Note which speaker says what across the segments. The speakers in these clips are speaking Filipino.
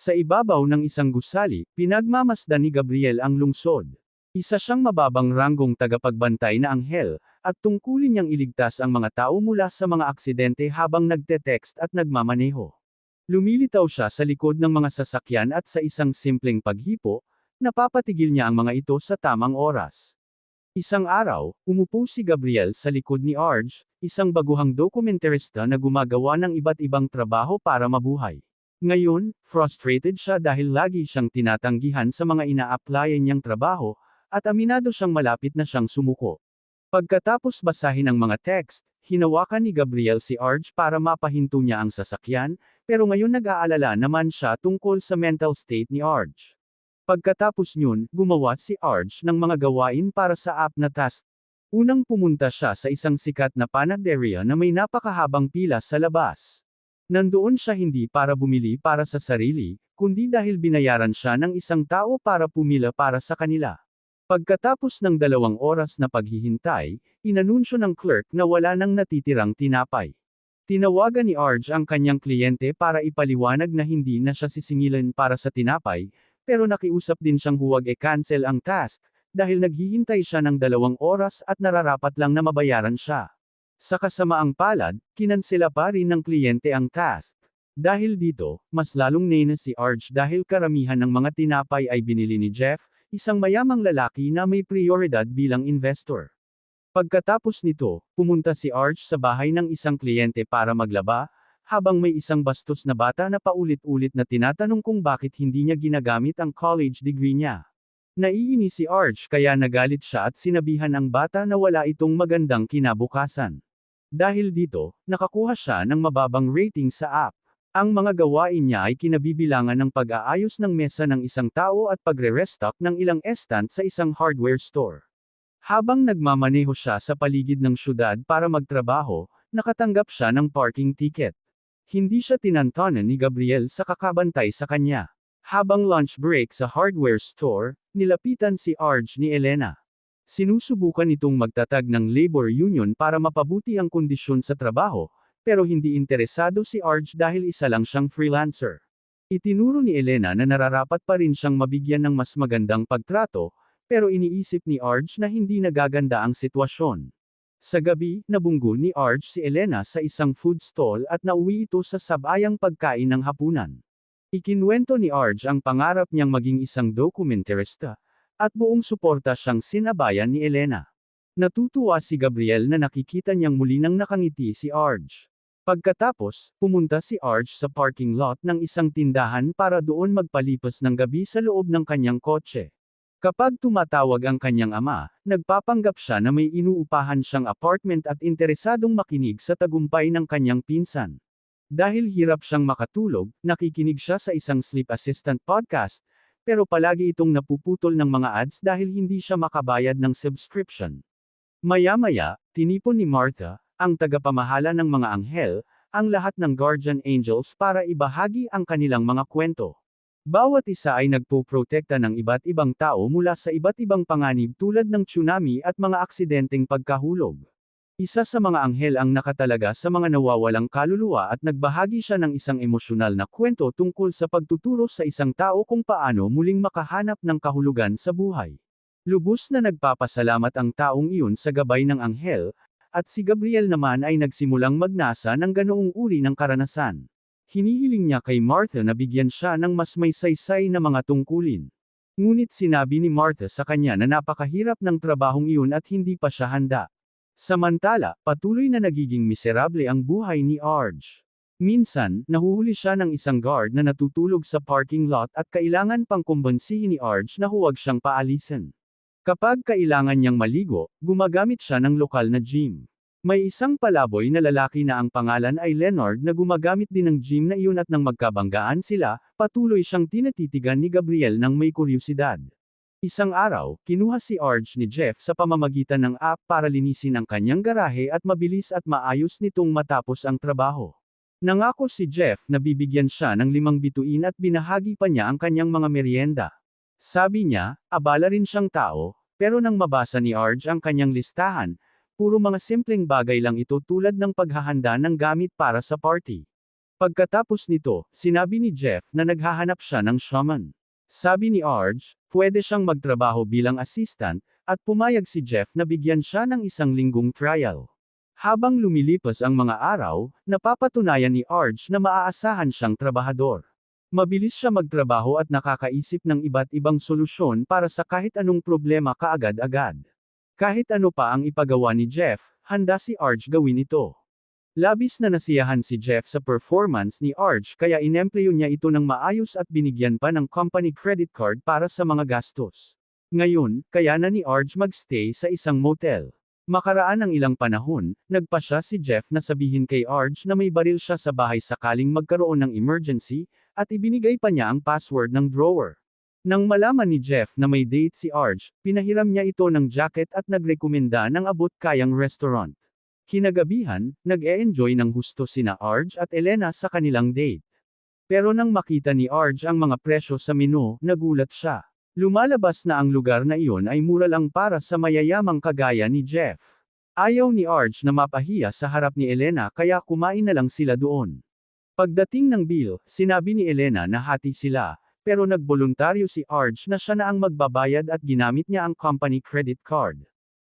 Speaker 1: Sa ibabaw ng isang gusali, pinagmamasdan ni Gabriel ang lungsod. Isa siyang mababang ranggong tagapagbantay na anghel, at tungkulin niyang iligtas ang mga tao mula sa mga aksidente habang nagte-text at nagmamaneho. Lumilitaw siya sa likod ng mga sasakyan at sa isang simpleng paghipo, napapatigil niya ang mga ito sa tamang oras. Isang araw, umupo si Gabriel sa likod ni Arj, isang baguhang dokumentarista na gumagawa ng iba't ibang trabaho para mabuhay. Ngayon, frustrated siya dahil lagi siyang tinatanggihan sa mga ina-applyan niyang trabaho, at aminado siyang malapit na siyang sumuko. Pagkatapos basahin ang mga text, hinawakan ni Gabriel si Arj para mapahinto niya ang sasakyan, pero ngayon nag-aalala naman siya tungkol sa mental state ni Arj. Pagkatapos nyun, gumawa si Arj ng mga gawain para sa app na task. Unang pumunta siya sa isang sikat na panaderia na may napakahabang pila sa labas. Nandoon siya hindi para bumili para sa sarili, kundi dahil binayaran siya ng isang tao para pumila para sa kanila. Pagkatapos ng dalawang oras na paghihintay, inanunsyo ng clerk na wala nang natitirang tinapay. Tinawagan ni Arj ang kanyang kliyente para ipaliwanag na hindi na siya sisingilan para sa tinapay, pero nakiusap din siyang huwag e-cancel ang task, dahil naghihintay siya ng dalawang oras at nararapat lang na mabayaran siya. Sa kasamaang palad, kinansela pa rin ng kliyente ang task. Dahil dito, mas lalong nena si Arj dahil karamihan ng mga tinapay ay binili ni Jeff, isang mayamang lalaki na may prioridad bilang investor. Pagkatapos nito, pumunta si Arj sa bahay ng isang kliyente para maglaba, habang may isang bastos na bata na paulit-ulit na tinatanong kung bakit hindi niya ginagamit ang college degree niya. Naiini si Arch kaya nagalit siya at sinabihan ang bata na wala itong magandang kinabukasan. Dahil dito, nakakuha siya ng mababang rating sa app. Ang mga gawain niya ay kinabibilangan ng pag-aayos ng mesa ng isang tao at pagre-restock ng ilang estant sa isang hardware store. Habang nagmamaneho siya sa paligid ng syudad para magtrabaho, nakatanggap siya ng parking ticket. Hindi siya tinantanan ni Gabriel sa kakabantay sa kanya. Habang lunch break sa hardware store, nilapitan si Arj ni Elena. Sinusubukan itong magtatag ng labor union para mapabuti ang kondisyon sa trabaho, pero hindi interesado si Arj dahil isa lang siyang freelancer. Itinuro ni Elena na nararapat pa rin siyang mabigyan ng mas magandang pagtrato, pero iniisip ni Arj na hindi nagaganda ang sitwasyon. Sa gabi, nabunggo ni Arj si Elena sa isang food stall at nauwi ito sa sabayang pagkain ng hapunan. Ikinwento ni Arj ang pangarap niyang maging isang dokumentarista, at buong suporta siyang sinabayan ni Elena. Natutuwa si Gabriel na nakikita niyang muli nang nakangiti si Arj. Pagkatapos, pumunta si Arj sa parking lot ng isang tindahan para doon magpalipas ng gabi sa loob ng kanyang kotse. Kapag tumatawag ang kanyang ama, nagpapanggap siya na may inuupahan siyang apartment at interesadong makinig sa tagumpay ng kanyang pinsan. Dahil hirap siyang makatulog, nakikinig siya sa isang sleep assistant podcast, pero palagi itong napuputol ng mga ads dahil hindi siya makabayad ng subscription. Maya-maya, tinipon ni Martha, ang tagapamahala ng mga anghel, ang lahat ng guardian angels para ibahagi ang kanilang mga kwento. Bawat isa ay nagpoprotekta ng iba't ibang tao mula sa iba't ibang panganib tulad ng tsunami at mga aksidenteng pagkahulog. Isa sa mga anghel ang nakatalaga sa mga nawawalang kaluluwa at nagbahagi siya ng isang emosyonal na kwento tungkol sa pagtuturo sa isang tao kung paano muling makahanap ng kahulugan sa buhay. Lubos na nagpapasalamat ang taong iyon sa gabay ng anghel, at si Gabriel naman ay nagsimulang magnasa ng ganoong uri ng karanasan. Hinihiling niya kay Martha na bigyan siya ng mas may saysay na mga tungkulin. Ngunit sinabi ni Martha sa kanya na napakahirap ng trabahong iyon at hindi pa siya handa. Samantala, patuloy na nagiging miserable ang buhay ni Arj. Minsan, nahuhuli siya ng isang guard na natutulog sa parking lot at kailangan pang kumbansihin ni Arj na huwag siyang paalisin. Kapag kailangan niyang maligo, gumagamit siya ng lokal na gym. May isang palaboy na lalaki na ang pangalan ay Leonard na gumagamit din ng gym na iyon at nang magkabanggaan sila, patuloy siyang tinatitigan ni Gabriel ng may kuryosidad. Isang araw, kinuha si Arj ni Jeff sa pamamagitan ng app para linisin ang kanyang garahe at mabilis at maayos nitong matapos ang trabaho. Nangako si Jeff na bibigyan siya ng limang bituin at binahagi pa niya ang kanyang mga merienda. Sabi niya, abala rin siyang tao, pero nang mabasa ni Arj ang kanyang listahan, Puro mga simpleng bagay lang ito tulad ng paghahanda ng gamit para sa party. Pagkatapos nito, sinabi ni Jeff na naghahanap siya ng shaman. Sabi ni Arj, pwede siyang magtrabaho bilang assistant, at pumayag si Jeff na bigyan siya ng isang linggong trial. Habang lumilipas ang mga araw, napapatunayan ni Arj na maaasahan siyang trabahador. Mabilis siya magtrabaho at nakakaisip ng iba't ibang solusyon para sa kahit anong problema kaagad-agad. Kahit ano pa ang ipagawa ni Jeff, handa si Arj gawin ito. Labis na nasiyahan si Jeff sa performance ni Arj kaya inempleyo niya ito ng maayos at binigyan pa ng company credit card para sa mga gastos. Ngayon, kaya na ni Arj magstay sa isang motel. Makaraan ang ilang panahon, nagpa siya si Jeff na sabihin kay Arj na may baril siya sa bahay sakaling magkaroon ng emergency, at ibinigay pa niya ang password ng drawer. Nang malaman ni Jeff na may date si Arj, pinahiram niya ito ng jacket at nagrekomenda ng abot-kayang restaurant. Kinagabihan, nag-e-enjoy ng husto sina Arj at Elena sa kanilang date. Pero nang makita ni Arj ang mga presyo sa menu, nagulat siya. Lumalabas na ang lugar na iyon ay mura lang para sa mayayamang kagaya ni Jeff. Ayaw ni Arj na mapahiya sa harap ni Elena kaya kumain na lang sila doon. Pagdating ng bill, sinabi ni Elena na hati sila, pero nagboluntaryo si Arj na siya na ang magbabayad at ginamit niya ang company credit card.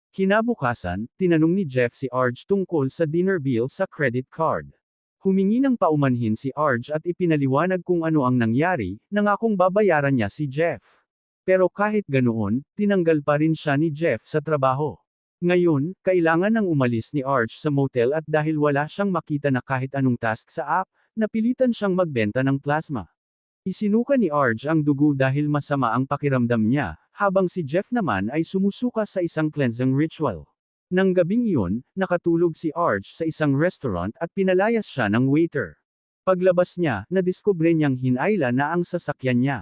Speaker 1: Kinabukasan, tinanong ni Jeff si Arj tungkol sa dinner bill sa credit card. Humingi ng paumanhin si Arj at ipinaliwanag kung ano ang nangyari, nangakong babayaran niya si Jeff. Pero kahit ganoon, tinanggal pa rin siya ni Jeff sa trabaho. Ngayon, kailangan nang umalis ni Arch sa motel at dahil wala siyang makita na kahit anong task sa app, napilitan siyang magbenta ng plasma. Isinuka ni Arj ang dugo dahil masama ang pakiramdam niya, habang si Jeff naman ay sumusuka sa isang cleansing ritual. Nang gabing iyon, nakatulog si Arj sa isang restaurant at pinalayas siya ng waiter. Paglabas niya, nadiskubre niyang hinayla na ang sasakyan niya.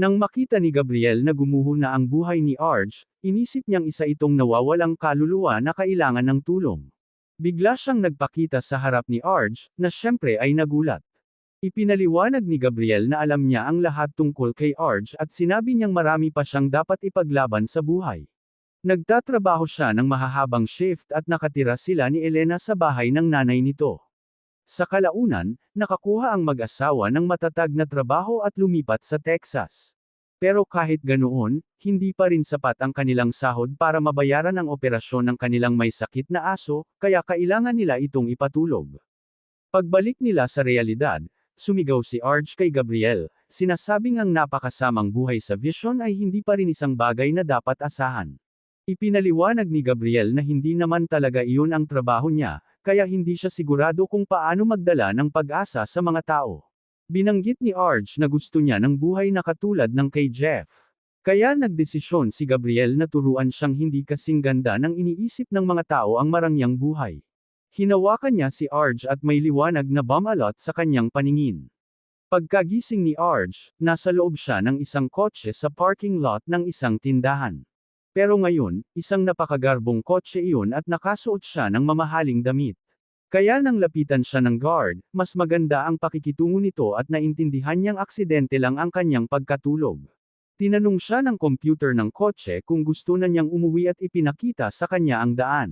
Speaker 1: Nang makita ni Gabriel na gumuho na ang buhay ni Arj, inisip niyang isa itong nawawalang kaluluwa na kailangan ng tulong. Bigla siyang nagpakita sa harap ni Arj, na syempre ay nagulat. Ipinaliwanag ni Gabriel na alam niya ang lahat tungkol kay Arj at sinabi niyang marami pa siyang dapat ipaglaban sa buhay. Nagtatrabaho siya ng mahahabang shift at nakatira sila ni Elena sa bahay ng nanay nito. Sa kalaunan, nakakuha ang mag-asawa ng matatag na trabaho at lumipat sa Texas. Pero kahit ganoon, hindi pa rin sapat ang kanilang sahod para mabayaran ang operasyon ng kanilang may sakit na aso, kaya kailangan nila itong ipatulog. Pagbalik nila sa realidad, sumigaw si Arj kay Gabriel, sinasabing ang napakasamang buhay sa Vision ay hindi pa rin isang bagay na dapat asahan. Ipinaliwanag ni Gabriel na hindi naman talaga iyon ang trabaho niya, kaya hindi siya sigurado kung paano magdala ng pag-asa sa mga tao. Binanggit ni Arj na gusto niya ng buhay na katulad ng kay Jeff. Kaya nagdesisyon si Gabriel na turuan siyang hindi kasing ganda ng iniisip ng mga tao ang marangyang buhay. Hinawakan niya si Arj at may liwanag na bumalot sa kanyang paningin. Pagkagising ni Arj, nasa loob siya ng isang kotse sa parking lot ng isang tindahan. Pero ngayon, isang napakagarbong kotse iyon at nakasuot siya ng mamahaling damit. Kaya nang lapitan siya ng guard, mas maganda ang pakikitungo nito at naintindihan niyang aksidente lang ang kanyang pagkatulog. Tinanong siya ng computer ng kotse kung gusto na niyang umuwi at ipinakita sa kanya ang daan.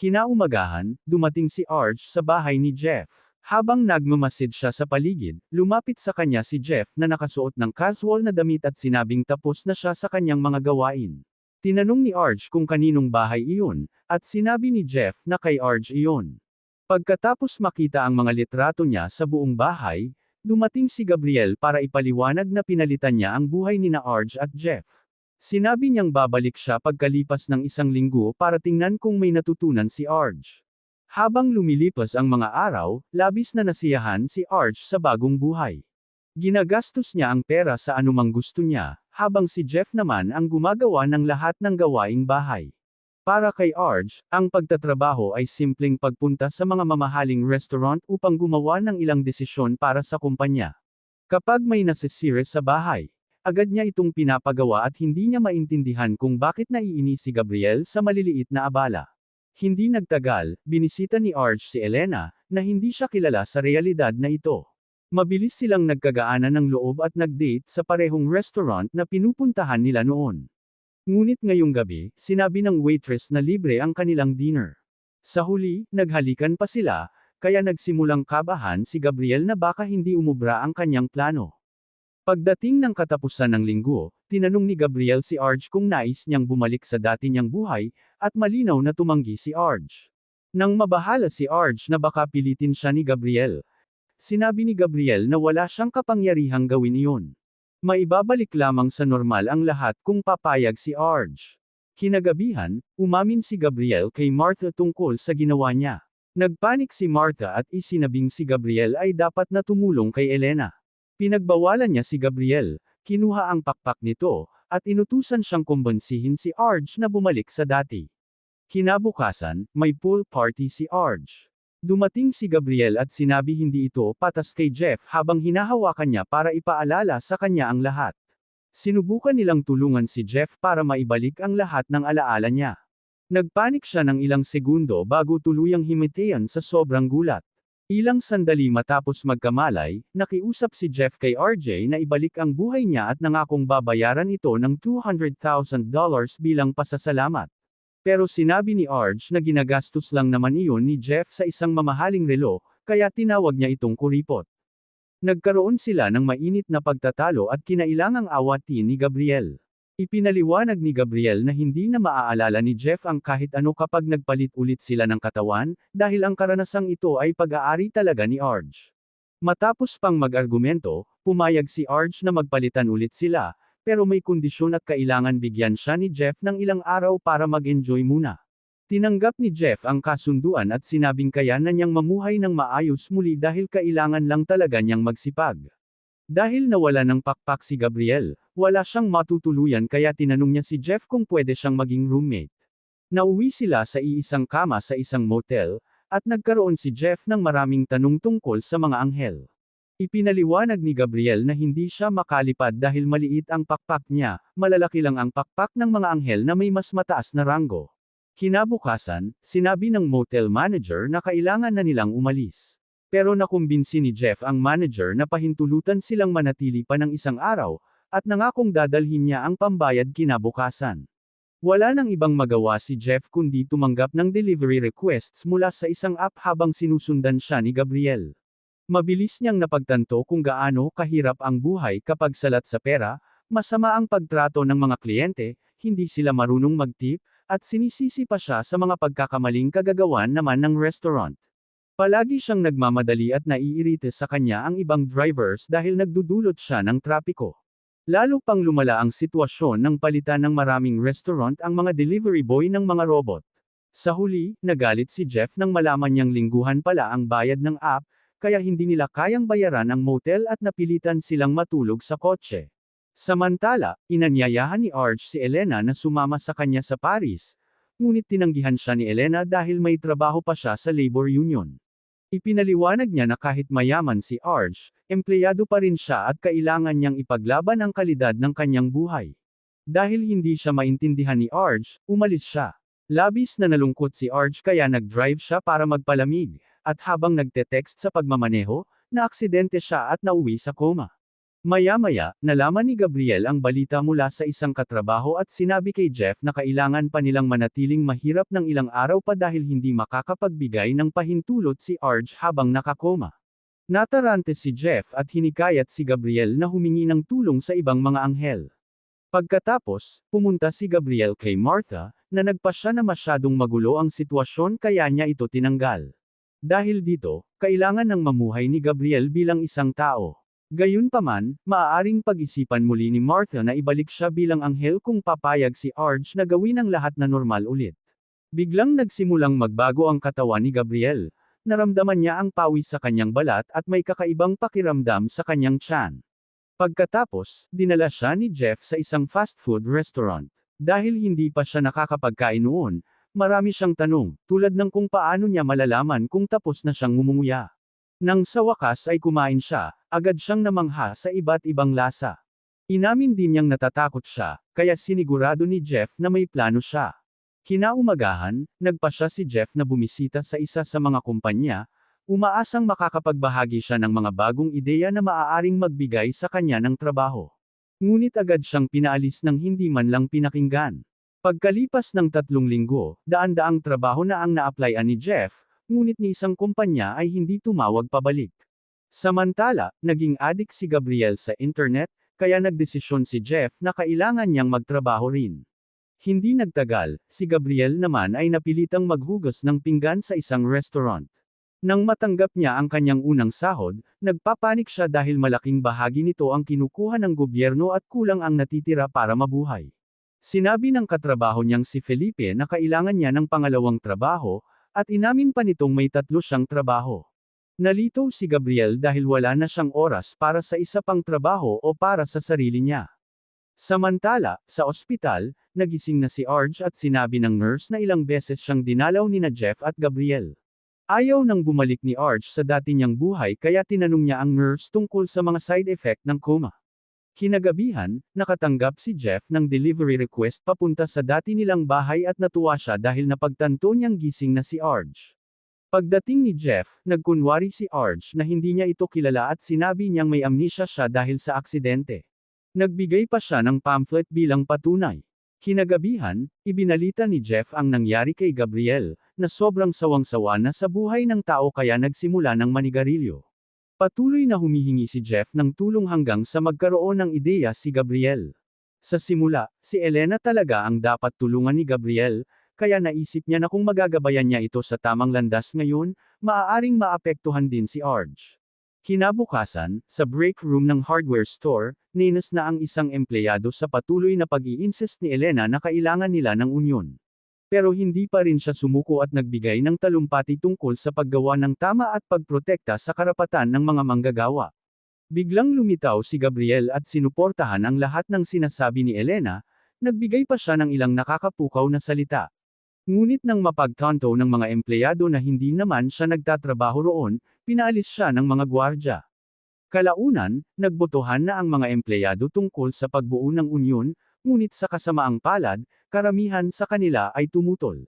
Speaker 1: Kinaumagahan, dumating si Arch sa bahay ni Jeff. Habang nagmamasid siya sa paligid, lumapit sa kanya si Jeff na nakasuot ng casual na damit at sinabing tapos na siya sa kanyang mga gawain. Tinanong ni Arj kung kaninong bahay iyon, at sinabi ni Jeff na kay Arj iyon. Pagkatapos makita ang mga litrato niya sa buong bahay, dumating si Gabriel para ipaliwanag na pinalitan niya ang buhay ni na Arj at Jeff. Sinabi niyang babalik siya pagkalipas ng isang linggo para tingnan kung may natutunan si Arj. Habang lumilipas ang mga araw, labis na nasiyahan si Arj sa bagong buhay. Ginagastos niya ang pera sa anumang gusto niya, habang si Jeff naman ang gumagawa ng lahat ng gawaing bahay. Para kay Arj, ang pagtatrabaho ay simpleng pagpunta sa mga mamahaling restaurant upang gumawa ng ilang desisyon para sa kumpanya. Kapag may nasisire sa bahay, agad niya itong pinapagawa at hindi niya maintindihan kung bakit naiini si Gabriel sa maliliit na abala. Hindi nagtagal, binisita ni Arj si Elena, na hindi siya kilala sa realidad na ito. Mabilis silang nagkagaanan ng loob at nag-date sa parehong restaurant na pinupuntahan nila noon. Ngunit ngayong gabi, sinabi ng waitress na libre ang kanilang dinner. Sa huli, naghalikan pa sila, kaya nagsimulang kabahan si Gabriel na baka hindi umubra ang kanyang plano. Pagdating ng katapusan ng linggo, tinanong ni Gabriel si Arj kung nais niyang bumalik sa dati niyang buhay, at malinaw na tumanggi si Arj. Nang mabahala si Arj na baka pilitin siya ni Gabriel. Sinabi ni Gabriel na wala siyang kapangyarihang gawin iyon. Maibabalik lamang sa normal ang lahat kung papayag si Arj. Kinagabihan, umamin si Gabriel kay Martha tungkol sa ginawa niya. Nagpanik si Martha at isinabing si Gabriel ay dapat na tumulong kay Elena. Pinagbawalan niya si Gabriel, kinuha ang pakpak nito, at inutusan siyang kumbansihin si Arj na bumalik sa dati. Kinabukasan, may pool party si Arj. Dumating si Gabriel at sinabi hindi ito patas kay Jeff habang hinahawakan niya para ipaalala sa kanya ang lahat. Sinubukan nilang tulungan si Jeff para maibalik ang lahat ng alaala niya. Nagpanik siya ng ilang segundo bago tuluyang himitian sa sobrang gulat. Ilang sandali matapos magkamalay, nakiusap si Jeff kay RJ na ibalik ang buhay niya at nangakong babayaran ito ng $200,000 bilang pasasalamat. Pero sinabi ni Arj na ginagastos lang naman iyon ni Jeff sa isang mamahaling relo, kaya tinawag niya itong kuripot. Nagkaroon sila ng mainit na pagtatalo at kinailangang awatin ni Gabriel. Ipinaliwanag ni Gabriel na hindi na maaalala ni Jeff ang kahit ano kapag nagpalit ulit sila ng katawan, dahil ang karanasang ito ay pag-aari talaga ni Arj. Matapos pang mag-argumento, pumayag si Arj na magpalitan ulit sila, pero may kondisyon at kailangan bigyan siya ni Jeff ng ilang araw para mag-enjoy muna. Tinanggap ni Jeff ang kasunduan at sinabing kaya na niyang mamuhay ng maayos muli dahil kailangan lang talaga niyang magsipag. Dahil nawala ng pakpak si Gabriel, wala siyang matutuluyan kaya tinanong niya si Jeff kung pwede siyang maging roommate. Nauwi sila sa iisang kama sa isang motel, at nagkaroon si Jeff ng maraming tanong tungkol sa mga anghel. Ipinaliwanag ni Gabriel na hindi siya makalipad dahil maliit ang pakpak niya, malalaki lang ang pakpak ng mga anghel na may mas mataas na ranggo. Kinabukasan, sinabi ng motel manager na kailangan na nilang umalis. Pero nakumbinsi ni Jeff ang manager na pahintulutan silang manatili pa ng isang araw, at nangakong dadalhin niya ang pambayad kinabukasan. Wala nang ibang magawa si Jeff kundi tumanggap ng delivery requests mula sa isang app habang sinusundan siya ni Gabriel. Mabilis niyang napagtanto kung gaano kahirap ang buhay kapag salat sa pera, masama ang pagtrato ng mga kliyente, hindi sila marunong mag-tip, at sinisisi pa siya sa mga pagkakamaling kagagawan naman ng restaurant. Palagi siyang nagmamadali at naiirite sa kanya ang ibang drivers dahil nagdudulot siya ng trapiko. Lalo pang lumala ang sitwasyon ng palitan ng maraming restaurant ang mga delivery boy ng mga robot. Sa huli, nagalit si Jeff nang malaman niyang lingguhan pala ang bayad ng app, kaya hindi nila kayang bayaran ang motel at napilitan silang matulog sa kotse. Samantala, inanyayahan ni Arch si Elena na sumama sa kanya sa Paris, ngunit tinanggihan siya ni Elena dahil may trabaho pa siya sa labor union. Ipinaliwanag niya na kahit mayaman si Arch, empleyado pa rin siya at kailangan niyang ipaglaban ang kalidad ng kanyang buhay. Dahil hindi siya maintindihan ni Arch, umalis siya. Labis na nalungkot si Arch kaya nag-drive siya para magpalamig at habang nagte-text sa pagmamaneho, naaksidente siya at nauwi sa koma. Maya-maya, nalaman ni Gabriel ang balita mula sa isang katrabaho at sinabi kay Jeff na kailangan pa nilang manatiling mahirap ng ilang araw pa dahil hindi makakapagbigay ng pahintulot si Arj habang nakakoma. Natarante si Jeff at hinikayat si Gabriel na humingi ng tulong sa ibang mga anghel. Pagkatapos, pumunta si Gabriel kay Martha, na nagpa siya na masyadong magulo ang sitwasyon kaya niya ito tinanggal. Dahil dito, kailangan ng mamuhay ni Gabriel bilang isang tao. Gayunpaman, maaaring pag-isipan muli ni Martha na ibalik siya bilang anghel kung papayag si Arj na gawin ang lahat na normal ulit. Biglang nagsimulang magbago ang katawan ni Gabriel. Naramdaman niya ang pawis sa kanyang balat at may kakaibang pakiramdam sa kanyang tiyan. Pagkatapos, dinala siya ni Jeff sa isang fast food restaurant. Dahil hindi pa siya nakakapagkain noon, Marami siyang tanong, tulad ng kung paano niya malalaman kung tapos na siyang ngumumuya. Nang sa wakas ay kumain siya, agad siyang namangha sa iba't ibang lasa. Inamin din niyang natatakot siya, kaya sinigurado ni Jeff na may plano siya. Kinaumagahan, nagpa siya si Jeff na bumisita sa isa sa mga kumpanya, umaasang makakapagbahagi siya ng mga bagong ideya na maaaring magbigay sa kanya ng trabaho. Ngunit agad siyang pinaalis ng hindi man lang pinakinggan. Pagkalipas ng tatlong linggo, daan-daang trabaho na ang na-applyan ni Jeff, ngunit ni isang kumpanya ay hindi tumawag pabalik. Samantala, naging adik si Gabriel sa internet, kaya nagdesisyon si Jeff na kailangan niyang magtrabaho rin. Hindi nagtagal, si Gabriel naman ay napilitang maghugas ng pinggan sa isang restaurant. Nang matanggap niya ang kanyang unang sahod, nagpapanik siya dahil malaking bahagi nito ang kinukuha ng gobyerno at kulang ang natitira para mabuhay. Sinabi ng katrabaho niyang si Felipe na kailangan niya ng pangalawang trabaho, at inamin pa nitong may tatlo siyang trabaho. Nalito si Gabriel dahil wala na siyang oras para sa isa pang trabaho o para sa sarili niya. Samantala, sa ospital, nagising na si Arj at sinabi ng nurse na ilang beses siyang dinalaw ni na Jeff at Gabriel. Ayaw nang bumalik ni Arj sa dati niyang buhay kaya tinanong niya ang nurse tungkol sa mga side effect ng coma. Kinagabihan, nakatanggap si Jeff ng delivery request papunta sa dati nilang bahay at natuwa siya dahil napagtanto niyang gising na si Arj. Pagdating ni Jeff, nagkunwari si Arj na hindi niya ito kilala at sinabi niyang may amnesia siya dahil sa aksidente. Nagbigay pa siya ng pamphlet bilang patunay. Kinagabihan, ibinalita ni Jeff ang nangyari kay Gabriel, na sobrang sawang-sawa na sa buhay ng tao kaya nagsimula ng manigarilyo. Patuloy na humihingi si Jeff ng tulong hanggang sa magkaroon ng ideya si Gabriel. Sa simula, si Elena talaga ang dapat tulungan ni Gabriel, kaya naisip niya na kung magagabayan niya ito sa tamang landas ngayon, maaaring maapektuhan din si Arj. Kinabukasan, sa break room ng hardware store, ninas na ang isang empleyado sa patuloy na pag-i-insist ni Elena na kailangan nila ng unyon. Pero hindi pa rin siya sumuko at nagbigay ng talumpati tungkol sa paggawa ng tama at pagprotekta sa karapatan ng mga manggagawa. Biglang lumitaw si Gabriel at sinuportahan ang lahat ng sinasabi ni Elena, nagbigay pa siya ng ilang nakakapukaw na salita. Ngunit nang mapagtanto ng mga empleyado na hindi naman siya nagtatrabaho roon, pinaalis siya ng mga gwardya. Kalaunan, nagbotohan na ang mga empleyado tungkol sa pagbuo ng unyon, ngunit sa kasamaang palad, karamihan sa kanila ay tumutol.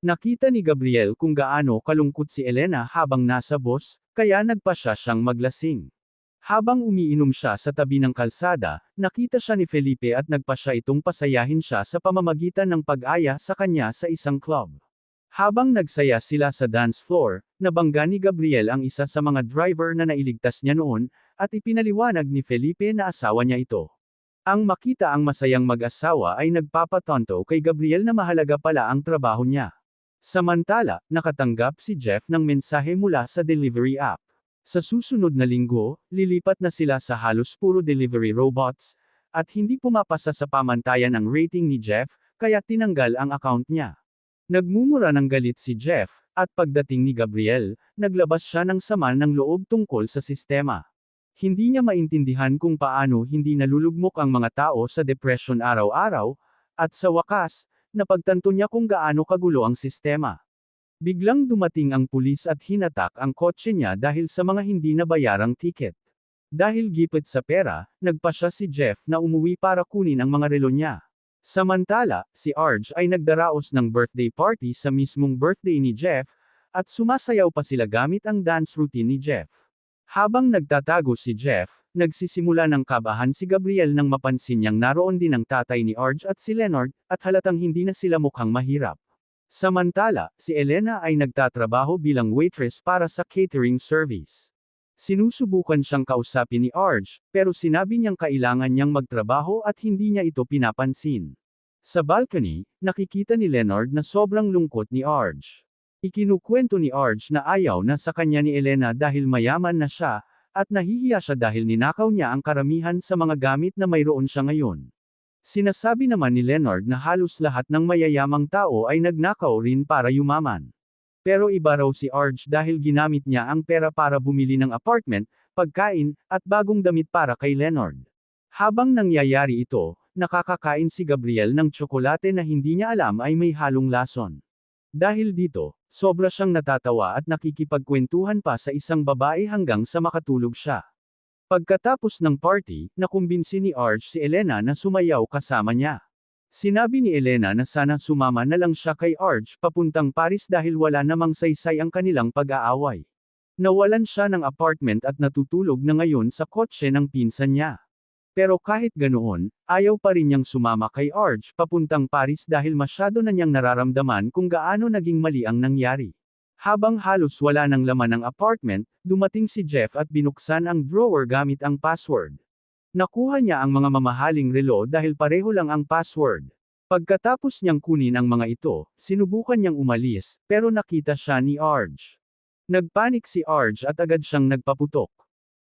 Speaker 1: Nakita ni Gabriel kung gaano kalungkot si Elena habang nasa bus, kaya nagpa siya siyang maglasing. Habang umiinom siya sa tabi ng kalsada, nakita siya ni Felipe at nagpa siya itong pasayahin siya sa pamamagitan ng pag-aya sa kanya sa isang club. Habang nagsaya sila sa dance floor, nabangga ni Gabriel ang isa sa mga driver na nailigtas niya noon, at ipinaliwanag ni Felipe na asawa niya ito. Ang makita ang masayang mag-asawa ay nagpapatonto kay Gabriel na mahalaga pala ang trabaho niya. Samantala, nakatanggap si Jeff ng mensahe mula sa delivery app. Sa susunod na linggo, lilipat na sila sa halos puro delivery robots, at hindi pumapasa sa pamantayan ang rating ni Jeff, kaya tinanggal ang account niya. Nagmumura ng galit si Jeff, at pagdating ni Gabriel, naglabas siya ng sama ng loob tungkol sa sistema. Hindi niya maintindihan kung paano hindi nalulugmok ang mga tao sa depression araw-araw, at sa wakas, napagtanto niya kung gaano kagulo ang sistema. Biglang dumating ang pulis at hinatak ang kotse niya dahil sa mga hindi nabayarang tiket. Dahil gipit sa pera, nagpa siya si Jeff na umuwi para kunin ang mga relo niya. Samantala, si Arj ay nagdaraos ng birthday party sa mismong birthday ni Jeff, at sumasayaw pa sila gamit ang dance routine ni Jeff. Habang nagtatago si Jeff, nagsisimula ng kabahan si Gabriel nang mapansin niyang naroon din ang tatay ni Arj at si Leonard, at halatang hindi na sila mukhang mahirap. Samantala, si Elena ay nagtatrabaho bilang waitress para sa catering service. Sinusubukan siyang kausapin ni Arj, pero sinabi niyang kailangan niyang magtrabaho at hindi niya ito pinapansin. Sa balcony, nakikita ni Leonard na sobrang lungkot ni Arj. Ikinukwento ni Arj na ayaw na sa kanya ni Elena dahil mayaman na siya, at nahihiya siya dahil ninakaw niya ang karamihan sa mga gamit na mayroon siya ngayon. Sinasabi naman ni Leonard na halos lahat ng mayayamang tao ay nagnakaw rin para yumaman. Pero iba raw si Arj dahil ginamit niya ang pera para bumili ng apartment, pagkain, at bagong damit para kay Leonard. Habang nangyayari ito, nakakakain si Gabriel ng tsokolate na hindi niya alam ay may halong lason. Dahil dito, sobra siyang natatawa at nakikipagkwentuhan pa sa isang babae hanggang sa makatulog siya. Pagkatapos ng party, nakumbinsi ni Arch si Elena na sumayaw kasama niya. Sinabi ni Elena na sana sumama na lang siya kay Arch papuntang Paris dahil wala namang saysay ang kanilang pag-aaway. Nawalan siya ng apartment at natutulog na ngayon sa kotse ng pinsan niya. Pero kahit ganoon, ayaw pa rin niyang sumama kay Arch papuntang Paris dahil masyado na niyang nararamdaman kung gaano naging mali ang nangyari. Habang halos wala ng laman ng apartment, dumating si Jeff at binuksan ang drawer gamit ang password. Nakuha niya ang mga mamahaling relo dahil pareho lang ang password. Pagkatapos niyang kunin ang mga ito, sinubukan niyang umalis, pero nakita siya ni Arj. Nagpanik si Arj at agad siyang nagpaputok.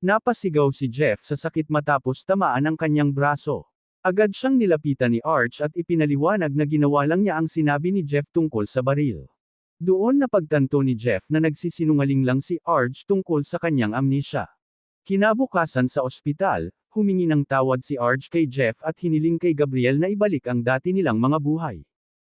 Speaker 1: Napasigaw si Jeff sa sakit matapos tamaan ang kanyang braso. Agad siyang nilapitan ni Arch at ipinaliwanag na ginawa lang niya ang sinabi ni Jeff tungkol sa baril. Doon napagtanto ni Jeff na nagsisinungaling lang si Arch tungkol sa kanyang amnesia. Kinabukasan sa ospital, humingi ng tawad si Arch kay Jeff at hiniling kay Gabriel na ibalik ang dati nilang mga buhay.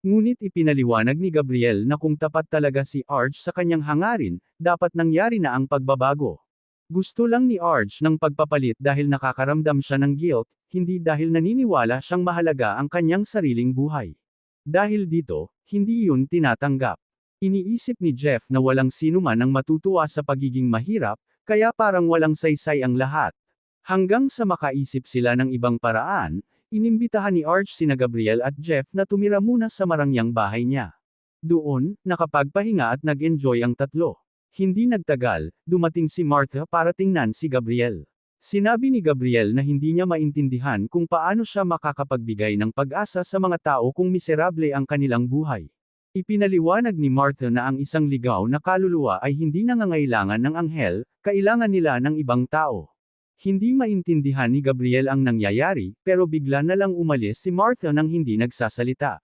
Speaker 1: Ngunit ipinaliwanag ni Gabriel na kung tapat talaga si Arch sa kanyang hangarin, dapat nangyari na ang pagbabago. Gusto lang ni Arch ng pagpapalit dahil nakakaramdam siya ng guilt, hindi dahil naniniwala siyang mahalaga ang kanyang sariling buhay. Dahil dito, hindi yun tinatanggap. Iniisip ni Jeff na walang sino man ang matutuwa sa pagiging mahirap, kaya parang walang saysay ang lahat. Hanggang sa makaisip sila ng ibang paraan, inimbitahan ni Arch sina Gabriel at Jeff na tumira muna sa marangyang bahay niya. Doon, nakapagpahinga at nag-enjoy ang tatlo. Hindi nagtagal, dumating si Martha para tingnan si Gabriel. Sinabi ni Gabriel na hindi niya maintindihan kung paano siya makakapagbigay ng pag-asa sa mga tao kung miserable ang kanilang buhay. Ipinaliwanag ni Martha na ang isang ligaw na kaluluwa ay hindi nangangailangan ng anghel, kailangan nila ng ibang tao. Hindi maintindihan ni Gabriel ang nangyayari, pero bigla na lang umalis si Martha nang hindi nagsasalita.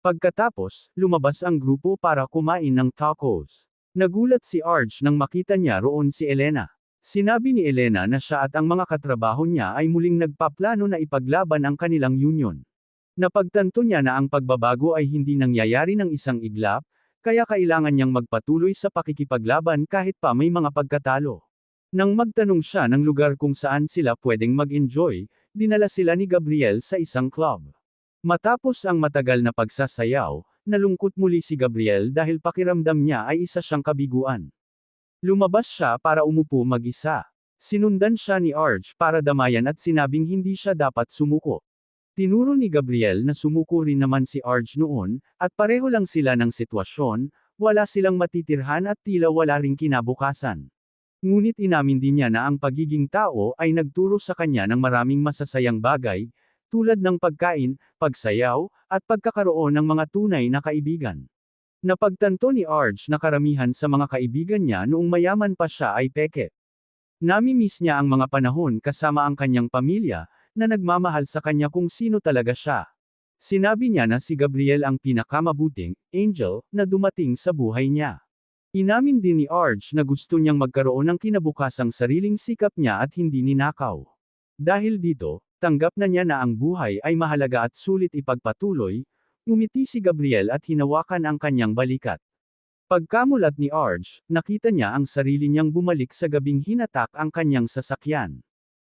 Speaker 1: Pagkatapos, lumabas ang grupo para kumain ng tacos. Nagulat si Arj nang makita niya roon si Elena. Sinabi ni Elena na siya at ang mga katrabaho niya ay muling nagpaplano na ipaglaban ang kanilang union. Napagtanto niya na ang pagbabago ay hindi nangyayari ng isang iglap, kaya kailangan niyang magpatuloy sa pakikipaglaban kahit pa may mga pagkatalo. Nang magtanong siya ng lugar kung saan sila pwedeng mag-enjoy, dinala sila ni Gabriel sa isang club. Matapos ang matagal na pagsasayaw, nalungkot muli si Gabriel dahil pakiramdam niya ay isa siyang kabiguan. Lumabas siya para umupo mag-isa. Sinundan siya ni Arj para damayan at sinabing hindi siya dapat sumuko. Tinuro ni Gabriel na sumuko rin naman si Arj noon, at pareho lang sila ng sitwasyon, wala silang matitirhan at tila wala ring kinabukasan. Ngunit inamin din niya na ang pagiging tao ay nagturo sa kanya ng maraming masasayang bagay, tulad ng pagkain, pagsayaw, at pagkakaroon ng mga tunay na kaibigan. Napagtanto ni Arj na karamihan sa mga kaibigan niya noong mayaman pa siya ay peke. Namimiss niya ang mga panahon kasama ang kanyang pamilya, na nagmamahal sa kanya kung sino talaga siya. Sinabi niya na si Gabriel ang pinakamabuting angel na dumating sa buhay niya. Inamin din ni Arj na gusto niyang magkaroon ng kinabukasang sariling sikap niya at hindi ninakaw. Dahil dito, tanggap na niya na ang buhay ay mahalaga at sulit ipagpatuloy, ngumiti si Gabriel at hinawakan ang kanyang balikat. Pagkamulat ni Arj, nakita niya ang sarili niyang bumalik sa gabing hinatak ang kanyang sasakyan.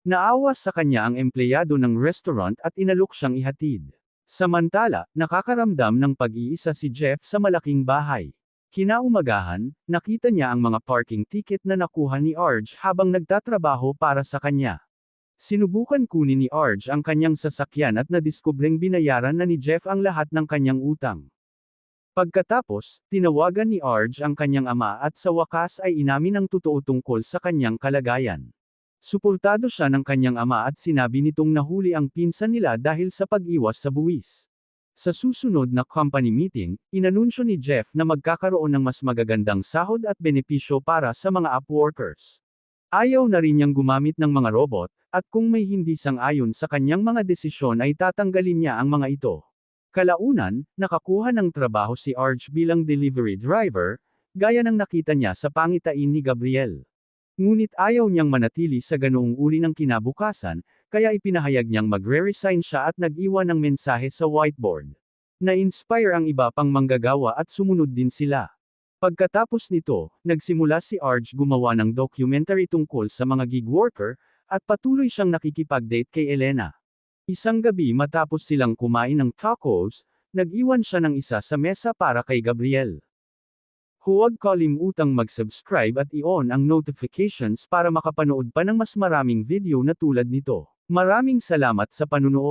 Speaker 1: Naawa sa kanya ang empleyado ng restaurant at inalok siyang ihatid. Samantala, nakakaramdam ng pag-iisa si Jeff sa malaking bahay. Kinaumagahan, nakita niya ang mga parking ticket na nakuha ni Arj habang nagtatrabaho para sa kanya. Sinubukan kunin ni Arj ang kanyang sasakyan at nadiskubreng binayaran na ni Jeff ang lahat ng kanyang utang. Pagkatapos, tinawagan ni Arj ang kanyang ama at sa wakas ay inamin ang totoo tungkol sa kanyang kalagayan. Suportado siya ng kanyang ama at sinabi nitong nahuli ang pinsan nila dahil sa pag-iwas sa buwis. Sa susunod na company meeting, inanunsyo ni Jeff na magkakaroon ng mas magagandang sahod at benepisyo para sa mga app workers. Ayaw na rin niyang gumamit ng mga robot, at kung may hindi sang-ayon sa kanyang mga desisyon ay tatanggalin niya ang mga ito. Kalaunan, nakakuha ng trabaho si Arj bilang delivery driver, gaya ng nakita niya sa pangitain ni Gabriel. Ngunit ayaw niyang manatili sa ganoong uri ng kinabukasan, kaya ipinahayag niyang magre-resign siya at nag-iwan ng mensahe sa whiteboard. Na-inspire ang iba pang manggagawa at sumunod din sila. Pagkatapos nito, nagsimula si Arj gumawa ng documentary tungkol sa mga gig worker, at patuloy siyang nakikipag-date kay Elena. Isang gabi matapos silang kumain ng tacos, nag-iwan siya ng isa sa mesa para kay Gabriel. Huwag kalimutang mag-subscribe at i-on ang notifications para makapanood pa ng mas maraming video na tulad nito. Maraming salamat sa panunood.